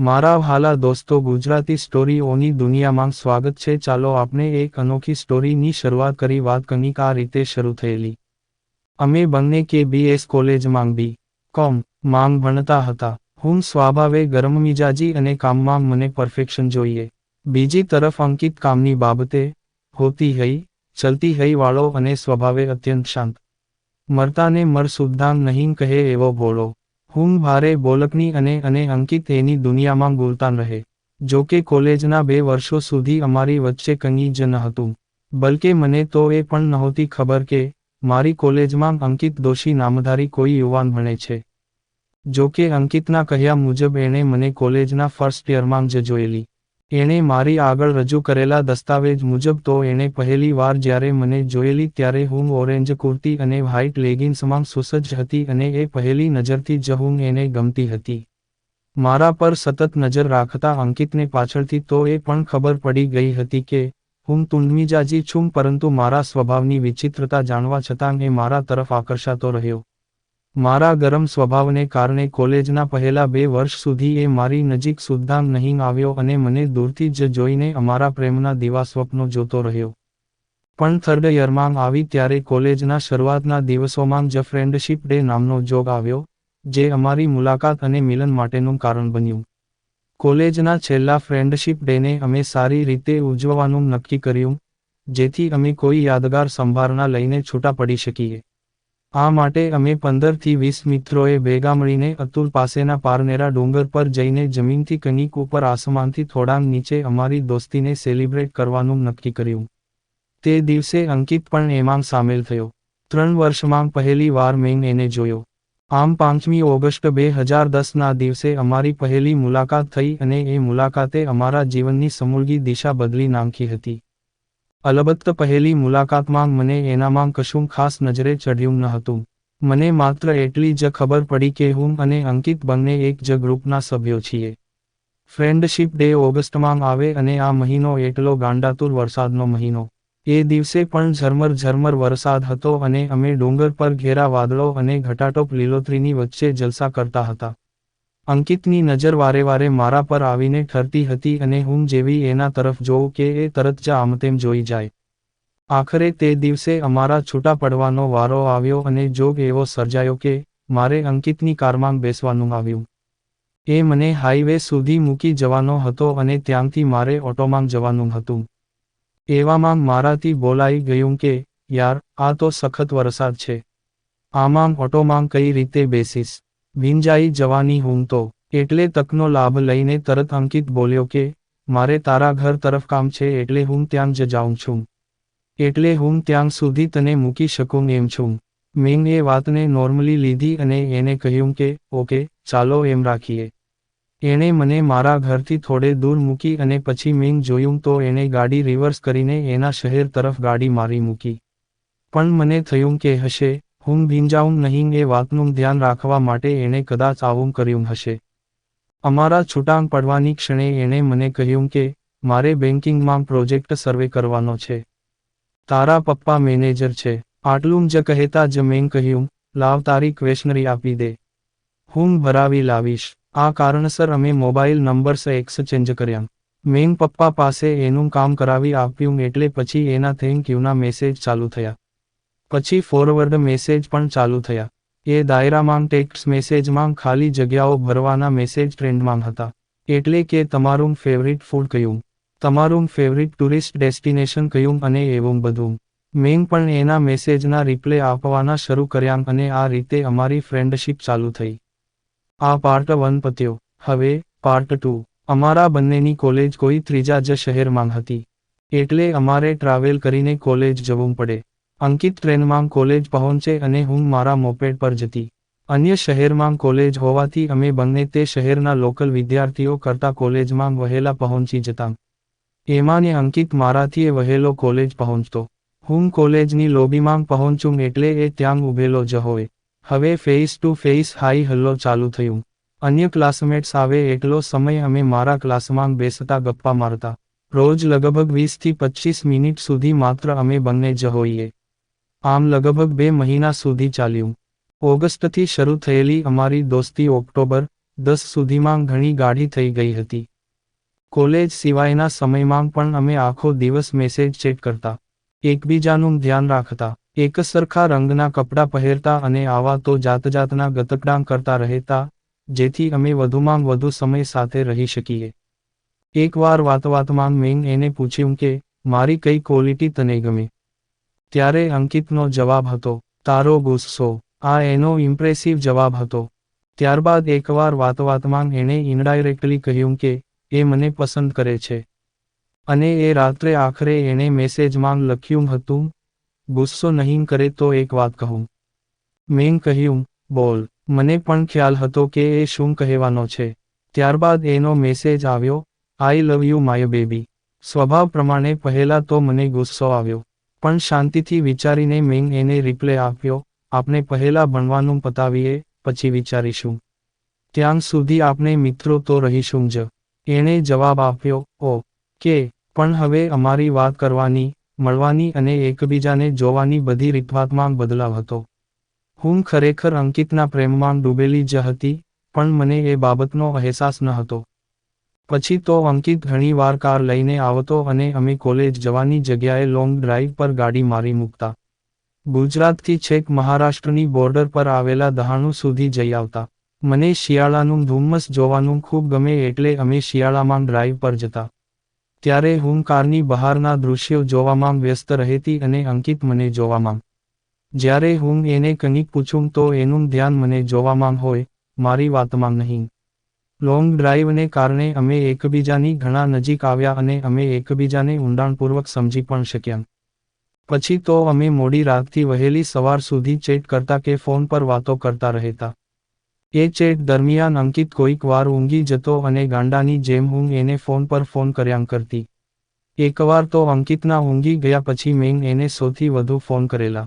મારા વહાલા દોસ્તો, ગુજરાતી સ્ટોરીઓની દુનિયામાં સ્વાગત છે. ચાલો આપણે એક અનોખી સ્ટોરીની શરૂઆત કરી. વાત કંઈક આ રીતે શરૂ થયેલી. અમે બંને કે બીએસ કોલેજમાં બી. કોમ. માંગ ભણતા હતા. હું સ્વભાવે ગરમ મિજાજી અને કામમાં મને પરફેક્શન જોઈએ. બીજી તરફ અંકિત કામની બાબતે હોતી હઈ, ચલતી હઈ વાળો અને સ્વભાવે અત્યંત શાંત. મરતાને મર સુદ્ધાંગ નહીં કહે એવો ભોળો. હું ભારે બોલકની અને અને અંકિત એની દુનિયામાં બોલતા રહે. જો કે કોલેજના બે વર્ષો સુધી અમારી વચ્ચે કંઈ જ ન હતું બલકે મને તો એ પણ નહોતી ખબર કે મારી કોલેજમાં અંકિત દોશી નામધારી કોઈ યુવાન ભણે છે. જો કે અંકિતના કહ્યા મુજબ એણે મને કોલેજના ફર્સ્ટ યરમાં જ જોયેલી. એણે મારી આગળ રજૂ કરેલા દસ્તાવેજ મુજબ તો એણે પહેલી વાર જ્યારે મને જોયેલી ત્યારે હું ઓરેન્જ કુર્તી અને વ્હાઇટ લેગિન્સમાં સુસજ્જ હતી અને એ પહેલી નજરથી જ હું એને ગમતી હતી. મારા પર સતત નજર રાખતા અંકિતને પાછળથી તો એ પણ ખબર પડી ગઈ હતી કે, હું તુંડમીજાજી છું, પરંતુ મારા સ્વભાવની વિચિત્રતા જાણવા છતાં એ મારા તરફ આકર્ષાતો રહ્યો. મારા ગરમ સ્વભાવને કારણે કોલેજના પહેલા બે વર્ષ સુધી એ મારી નજીક સુદ્ધા નહીં આવ્યો અને મને દૂરથી જ જોઈને અમારા પ્રેમના દિવા સ્વપ્નો જોતો રહ્યો. પણ થર્ડ યરમાં આવી ત્યારે કોલેજના શરૂઆતના દિવસોમાં જ ફ્રેન્ડશીપ ડે નામનો જોગ આવ્યો, જે અમારી મુલાકાત અને મિલન માટેનું કારણ બન્યું. કોલેજના છેલ્લા ફ્રેન્ડશીપ ડેને અમે સારી રીતે ઉજવવાનું નક્કી કર્યું, જેથી અમે કોઈ યાદગાર સંભારણા લઈને છૂટા પડી શકીએ. આ માટે અમે પંદરથી વીસ મિત્રોએ ભેગા મળીને અતુલ પાસેના પારનેરા ડુંગર પર જઈને જમીનથી કનિક ઉપર આસમાનથી થોડાંક નીચે અમારી દોસ્તીને સેલિબ્રેટ કરવાનું નક્કી કર્યું. તે દિવસે અંકિત પણ એમાં સામેલ થયો. ત્રણ વર્ષમાં પહેલી વાર મેં એને જોયો. આમ પાંચમી ઓગસ્ટ બે હજાર દસના દિવસે અમારી પહેલી મુલાકાત થઈ અને એ મુલાકાતે અમારા જીવનની સમૂળગી દિશા બદલી નાંખી હતી. અલબત્ત પહેલી મુલાકાતમાં મને એનામાં કશું ખાસ નજરે ચઢ્યું ન હતું. મને માત્ર એટલી જ ખબર પડી કે હું અને અંકિત બંને એક જ ગ્રુપના સભ્યો છીએ. ફ્રેન્ડશિપ ડે ઓગસ્ટમાં આવે અને આ મહિનો એટલો ગાંડાતુર વરસાદનો મહિનો. એ દિવસે પણ ઝરમર ઝરમર વરસાદ હતો અને અમે ડુંગર પર ઘેરા વાદળો અને ઘટાટોપ લીલોતરીની વચ્ચે જલસા કરતા હતા. અંકિતની નજર વારે વારે મારા પર આવીને ઠરતી હતી અને હું જેવી એના તરફ જોઉં કે એ તરત જ આમતેમ જોઈ જાય. આખરે તે દિવસે અમારા છૂટા પડવાનો વારો આવ્યો અને જોગ એવો સર્જાયો કે મારે અંકિતની કારમાં બેસવાનું આવ્યું. એ મને હાઈવે સુધી મૂકી જવાનો હતો અને ત્યાંથી મારે ઓટોમાં જવાનું હતું. એવામાં મારાથી બોલાઈ ગયું કે, યાર, આ તો સખત વરસાદ છે. આમાં ઓટોમાં કઈ રીતે બેસીશ? ભીંજાઈ જવાની હું તો, એટલે તકનો લાભ લઈને તરત અંકિત બોલ્યો કે, મારે તારા ઘર તરફ કામ છે એટલે હું ત્યાં જ જાઉં છું. એટલે હું ત્યાં સુધી તને મૂકી શકું એમ છું. મેં એ વાતને નોર્મલી લીધી અને એને કહ્યું કે, ઓકે, ચાલો એમ રાખીએ. એણે મને મારા ઘરથી થોડે દૂર મૂકી અને પછી મેં જોયું તો એણે ગાડી રિવર્સ કરીને એના શહેર તરફ ગાડી મારી મૂકી. પણ મને થયું કે હશે હું ભીંજાઉં નહીં એ વાતનું ધ્યાન રાખવા માટે એણે કદાચ આવું કર્યું હશે. અમારા છૂટાંગ પડવાની ક્ષણે એણે મને કહ્યું કે, મારે બેન્કિંગમાં પ્રોજેક્ટ સર્વે કરવાનો છે. તારા પપ્પા મેનેજર છે. આટલું જ કહેતા જ મેં કહ્યું, લાવ તારી ક્વેશનરી આપી દે. હું ભરાવી લાવીશ. આ કારણસર અમે મોબાઈલ નંબર્સ એક્સચેન્જ કર્યા. મેં પપ્પા પાસે એનું કામ કરાવી આપ્યું એટલે પછી એના થેન્ક યુના મેસેજ ચાલુ થયા. પછી ફોરવર્ડ મેસેજ પણ ચાલુ થયા. એ દાયરામાં ટેક્સ્ટ મેસેજમાં ખાલી જગ્યાઓ ભરવાના મેસેજ ટ્રેન્ડમાં હતા. એટલે કે તમારું ફેવરિટ ફૂડ કયું, તમારું ફેવરિટ ટુરિસ્ટ ડેસ્ટિનેશન કયું અને એવું બધું. મેં પણ એના મેસેજના રિપ્લે આપવાના શરૂ કર્યા અને આ રીતે અમારી ફ્રેન્ડશિપ ચાલુ થઈ. આ પાર્ટ વન પત્યો. હવે પાર્ટ ટુ અમારા બંનેની કોલેજ કોઈ ત્રીજા જ શહેરમાં હતી. એટલે અમારે ટ્રાવેલ કરીને કોલેજ જવું પડે. અંકિત ટ્રેનમાં કોલેજ પહોંચે અને હું મારા મોપેડ પર જતી. અન્ય શહેરમાં કોલેજ હોવાથી અમે બંને તે શહેરના લોકલ વિદ્યાર્થીઓ કરતા કોલેજમાં વહેલા પહોંચી જતા. એમાંને અંકિત મારાથી વહેલો કોલેજ પહોંચતો. હું કોલેજની લોબીમાં પહોંચું એટલે એ ત્યાં ઊભેલો જ હોય. હવે face to face hi hello ચાલુ થયું. અન્ય ક્લાસમેટ્સ આવે એટલો સમય અમે મારા ક્લાસમાં બેસતા ગપ્પા મારતા. રોજ લગભગ વીસથી પચીસ મિનિટ સુધી માત્ર અમે બંને જ હોઈએ. આમ લગભગ બે મહિના સુધી ચાલ્યું. ઓગસ્ટથી શરૂ થયેલી અમારી દોસ્તી ઓક્ટોબર દસ સુધીમાં ઘણી ગાઢી થઈ ગઈ હતી. કોલેજ સિવાયના સમયમાં પણ અમે આખો દિવસ મેસેજ ચેક કરતા. એકબીજાનું ધ્યાન રાખતા, એક સરખા રંગના કપડાં પહેરતા અને આવા તો જાતજાતના ગતકડાં કરતા રહેતા, જેથી અમે વધુમાં વધુ સમય સાથે રહી શકીએ. એકવાર વાતવાતમાં મેં એને પૂછ્યું કે, મારી કઈ ક્વોલિટી તને ગમે? ત્યારે અંકિતનો જવાબ હતો, તારો ગુસ્સો. આ એનો ઇમ્પ્રેસિવ જવાબ હતો. ત્યારબાદ એકવાર વાતવાતમાં એણે ઇનડાયરેક્ટલી કહ્યું કે, એ મને પસંદ કરે છે. અને એ રાત્રે આખરે એણે મેસેજમાં લખ્યું હતું, ગુસ્સો નહીં કરે તો એક વાત કહું. મેં કહ્યું, બોલ. મને પણ ખ્યાલ હતો કે એ શું કહેવાનો છે. ત્યારબાદ એનો મેસેજ આવ્યો I love you my baby સ્વભાવ પ્રમાણે પહેલા તો મને ગુસ્સો આવ્યો. પણ શાંતિથી વિચારીને મેં એને રિપ્લે આપ્યો આપણે પહેલા ભણવાનું પતાવીએ, પછી વિચારીશું. ત્યાં સુધી આપણે મિત્રો તો રહીશું જ. એણે જવાબ આપ્યો, ઓ, કે, પણ હવે અમારી વાત કરવાની, મળવાની અને એકબીજાને જોવાની બધી રીતવાતમાં બદલાવ હતો. હું ખરેખર અંકિતના પ્રેમમાં ડૂબેલી જ હતી, પણ મને એ બાબતનો અહેસાસ ન હતો. પછી તો અંકિત ઘણીવાર કાર લઈને આવતો અને અમે કોલેજ જવાની જગ્યાએ લોંગ ડ્રાઈવ પર ગાડી મારી મૂકતા. ગુજરાતથી છેક મહારાષ્ટ્રની બોર્ડર પર આવેલા દહાણુ સુધી જઈ આવતા. મને શિયાળાનું ધુમ્મસ જોવાનું ખૂબ ગમે એટલે અમે શિયાળામાં ડ્રાઈવ પર જતા. ત્યારે હું કારની બહારના દૃશ્યો જોવામાં વ્યસ્ત રહેતી અને અંકિત મને જોવામાં. જ્યારે હું એને કંઈક પૂછું તો એનું ધ્યાન મને જોવામાં હોય, મારી વાતમાં નહીં. લોંગ ડ્રાઈવને કારણે અમે એકબીજાની ઘણા નજીક આવ્યા અને અમે એકબીજાને ઊંડાણપૂર્વક સમજી પણ શક્યા. પછી તો અમે મોડી રાતથી વહેલી સવાર સુધી ચેટ કરતા કે ફોન પર વાતો કરતા રહેતા. એ ચેટ દરમિયાન અંકિત કોઈક વાર ઊંઘી જતો અને ગાંડાની જેમ હું એને ફોન પર ફોન કર્યા કરતી. એકવાર તો અંકિતના ઊંઘી ગયા પછી મેં એને સૌથી વધુ ફોન કરેલા.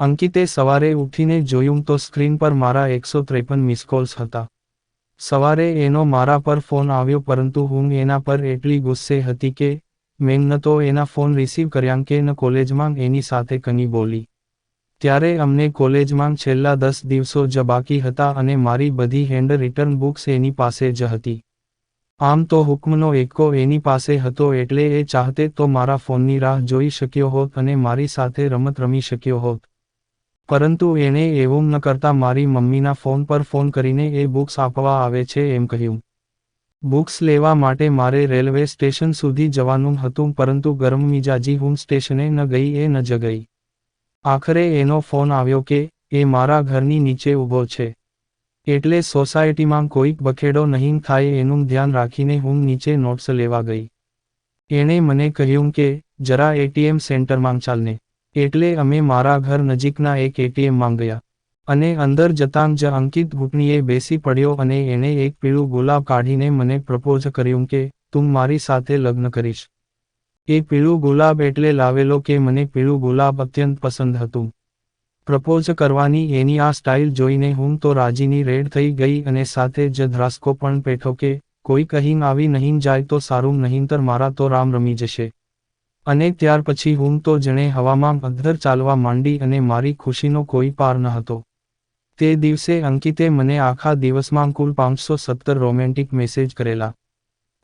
અંકિતે સવારે ઉઠીને જોયું તો સ્ક્રીન પર મારા એકસો ત્રેપન મિસકોલ્સ હતા. સવારે એનો મારા પર ફોન આવ્યો પરંતુ હું એના પર એટલી ગુસ્સે હતી કે, મેં ન તો એના ફોન રિસીવ કર્યા કે ન કોલેજમાં એની સાથે કની બોલી. ત્યારે અમને કોલેજમાં છેલ્લા દસ દિવસો જ બાકી હતા અને મારી બધી હેન્ડ રિટર્ન બુક્સ એની પાસે જ હતી. આમ તો હુકમનો એકો એની પાસે હતો એટલે એ ચાહતે તો મારા ફોનની રાહ જોઈ શક્યો હોત અને મારી સાથે રમત રમી શક્યો હોત. પરંતુ એણે એવું ન કરતા મારી મમ્મીના ફોન પર ફોન કરીને એ બુક્સ આપવા આવે છે એમ કહ્યું. બુક્સ લેવા માટે મારે રેલવે સ્ટેશન સુધી જવાનું હતું પરંતુ ગરમ મિજાજી હું સ્ટેશને ન ગઈ એ ન જ ગઈ આખરે એનો ફોન આવ્યો કે, એ મારા ઘરની નીચે ઊભો છે. એટલે સોસાયટીમાં કોઈક બખેડો નહીં થાય એનું ધ્યાન રાખીને હું નીચે નોટ્સ લેવા ગઈ. એણે મને કહ્યું કે, જરા એટીએમ સેન્ટરમાં ચાલને. એટલે અમે મારા ઘર નજીકના એક એટીએમમાં ગયા. અને અંદર જતાં જ અંકિત ઘૂંટણીએ બેસી પડ્યો અને એણે એક પીળું ગુલાબ કાઢીને મને પ્રપોઝ કર્યું કે, તું મારી સાથે લગ્ન કરીશ. એ પીળું ગુલાબ એટલે લાવેલો કે મને પીળું ગુલાબ અત્યંત પસંદ હતું. પ્રપોઝ કરવાની એની આ સ્ટાઇલ જોઈને હું તો રાજીની રેડ થઈ ગઈ અને સાથે જ ધ્રાસકો પણ પેઠો કે, કોઈ કહીને આવી નહીં જાય તો સારું નહીંતર મારા તો રામ રમી જશે. અને ત્યાર પછી હું તો જણે હવામાં અધ્ધર ચાલવા માંડી અને મારી ખુશીનો કોઈ પાર ન હતો. તે દિવસે અંકિતે મને આખા દિવસમાં કુલ પાંચસો સત્તર રોમેન્ટિક મેસેજ કરેલા.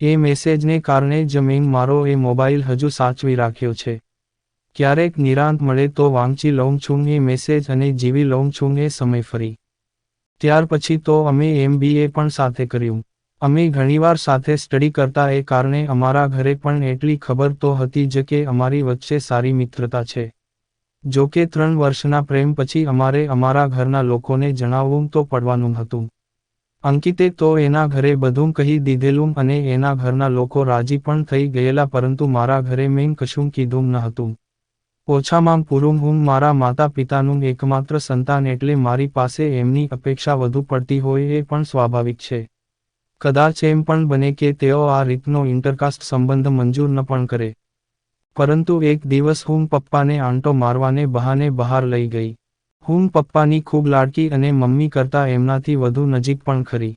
એ મેસેજને કારણે જ મેં મારો એ મોબાઈલ હજુ સાચવી રાખ્યો છે. ક્યારેક નિરાંત મળે તો વાંચી લઉં છું એ મેસેજ અને જીવી લઉં છું એ સમય ફરી. ત્યાર પછી તો અમે એમબીએ પણ સાથે કર્યું. અમે ઘણીવાર સાથે સ્ટડી કરતા એ કારણે અમારા ઘરે પણ એટલી ખબર તો હતી જ કે અમારી વચ્ચે સારી મિત્રતા છે. જો કે ત્રણ વર્ષના પ્રેમ પછી અમારે અમારા ઘરના લોકોને જણાવવું તો પડવાનું હતું. અંકિતે તો એના ઘરે બધું કહી દીધેલું અને એના ઘરના લોકો રાજી પણ થઈ ગયેલા પરંતુ મારા ઘરે મેં કશું કીધું ન હતું. ઓછામાં પૂરું હું મારા માતા પિતાનું એકમાત્ર સંતાન એટલે મારી પાસે એમની અપેક્ષા વધુ પડતી હોય એ પણ સ્વાભાવિક છે. કદાચ એમ પણ બને કે તેઓ આ રીતનો ઇન્ટરકાસ્ટ સંબંધ મંજૂર ન પણ કરે. પરંતુ એક દિવસ હું પપ્પાને આંટો મારવાને બહાને બહાર લઈ ગઈ. હું પપ્પાની ખૂબ લાડકી અને મમ્મી કરતા એમનાથી વધુ નજીક પણ ખરી.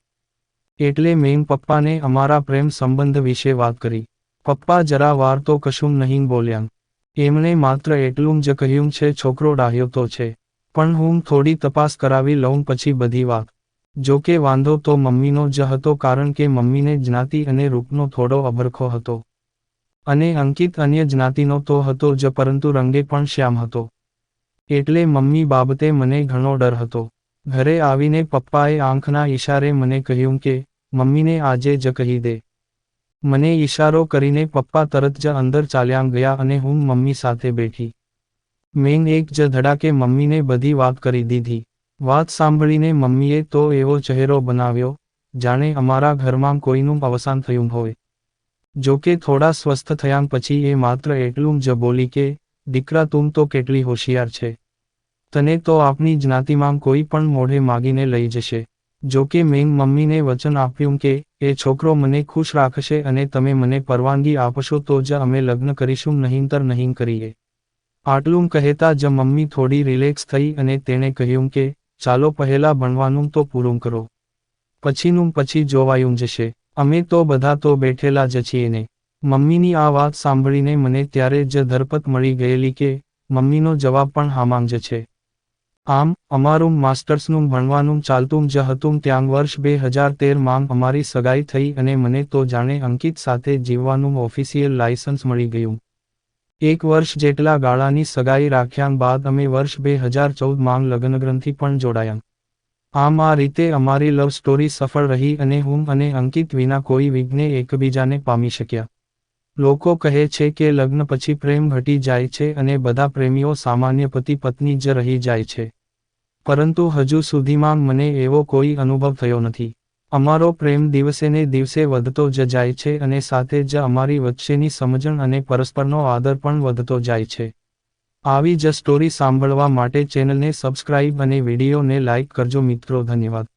એટલે મેં પપ્પાને અમારા પ્રેમ સંબંધ વિશે વાત કરી. પપ્પા જરા વાર તો કશું નહીં બોલ્યા એમણે માત્ર એટલું જ કહ્યું છે, છોકરો ડાહ્યો તો છે. પણ હું થોડી તપાસ કરાવી લઉં પછી બધી વાત. જો કે વાંધો તો મમ્મીનો જ હતો કારણ કે મમ્મીને જ્ઞાતિ અને રૂપનો થોડો અભરખો હતો. અને અંકિત અન્ય જ્ઞાતિનો તો હતો જ પરંતુ રંગે પણ શ્યામ હતો. એટલે મમ્મી બાબતે મને ઘણો ડર હતો. ઘરે આવીને પપ્પાએ આંખના ઈશારે મને કહ્યું કે, મમ્મીને આજે જ કહી દે. મને ઈશારો કરીને પપ્પા તરત જ અંદર ચાલ્યા ગયા અને હું મમ્મી સાથે બેઠી. મેં એક જ ધડાકે મમ્મીને બધી વાત કરી દીધી. વાત સાંભળીને મમ્મીએ તો એવો ચહેરો બનાવ્યો, જાણે અમારા ઘરમાં કોઈનું અવસાન થયું હોય. જો કે થોડા સ્વસ્થ થયા પછી એ માત્ર એટલું જ બોલી કે, દીકરા, તું તો કેટલી હોશિયાર છે. તને તો આપની જ્ઞાતિમાં કોઈ પણ મોઢે માગીને લઈ જશે. જો કે મેં મમ્મીને વચન આપ્યું કે, એ છોકરો મને ખુશ રાખશે અને તમે મને પરવાનગી આપશો તો જ અમે લગ્ન કરીશું નહીંતર નહીં કરીએ. આટલું કહેતા જ મમ્મી થોડી રિલેક્સ થઈ અને તેણે કહ્યું કે ચાલો પહેલા ભણવાનું તો પૂરું કરો. પછીનું પછી જોવાયું જશે. અમે તો બધા તો બેઠેલા જ છીએ ને. મમ્મીની આ વાત સાંભળીને મને ત્યારે જ ધરપત મળી ગયેલી કે મમ્મીનો જવાબ પણ હામાંગ જ છે. આમ, અમારું માસ્ટર્સનું ભણવાનું ચાલતું જ હતું ત્યાં વર્ષ બે હજાર તેરમાં અમારી સગાઈ થઈ અને મને તો જાણે અંકિત સાથે જીવવાનું ઓફિસિયલ લાયસન્સ મળી ગયું. એક વર્ષ જેટલા ગાળાની સગાઈ રાખ્યા બાદ અમે વર્ષ બે હજાર ચૌદમાં લગ્નગ્રંથિ પણ જોડાયા. આમ આ રીતે અમારી લવ સ્ટોરી સફળ રહી અને હું અને અંકિત વિના કોઈ વિઘ્ને એકબીજાને પામી શક્યા. લોકો કહે છે કે લગ્ન પછી પ્રેમ ઘટી જાય છે અને બધા પ્રેમીઓ સામાન્ય પતિ પત્ની જ રહી જાય છે. પરંતુ હજુ સુધીમાં મને એવો કોઈ અનુભવ થયો નથી. અમારો પ્રેમ દિવસેને દિવસે વધતો જ જાય છે અને સાથે જ અમારી વચ્ચેની સમજણ અને પરસ્પરનો આદર પણ વધતો જાય છે. આવી જ સ્ટોરી સાંભળવા માટે ચેનલને સબસ્ક્રાઇબ અને વિડીયોને લાઇક કરજો મિત્રો, ધન્યવાદ.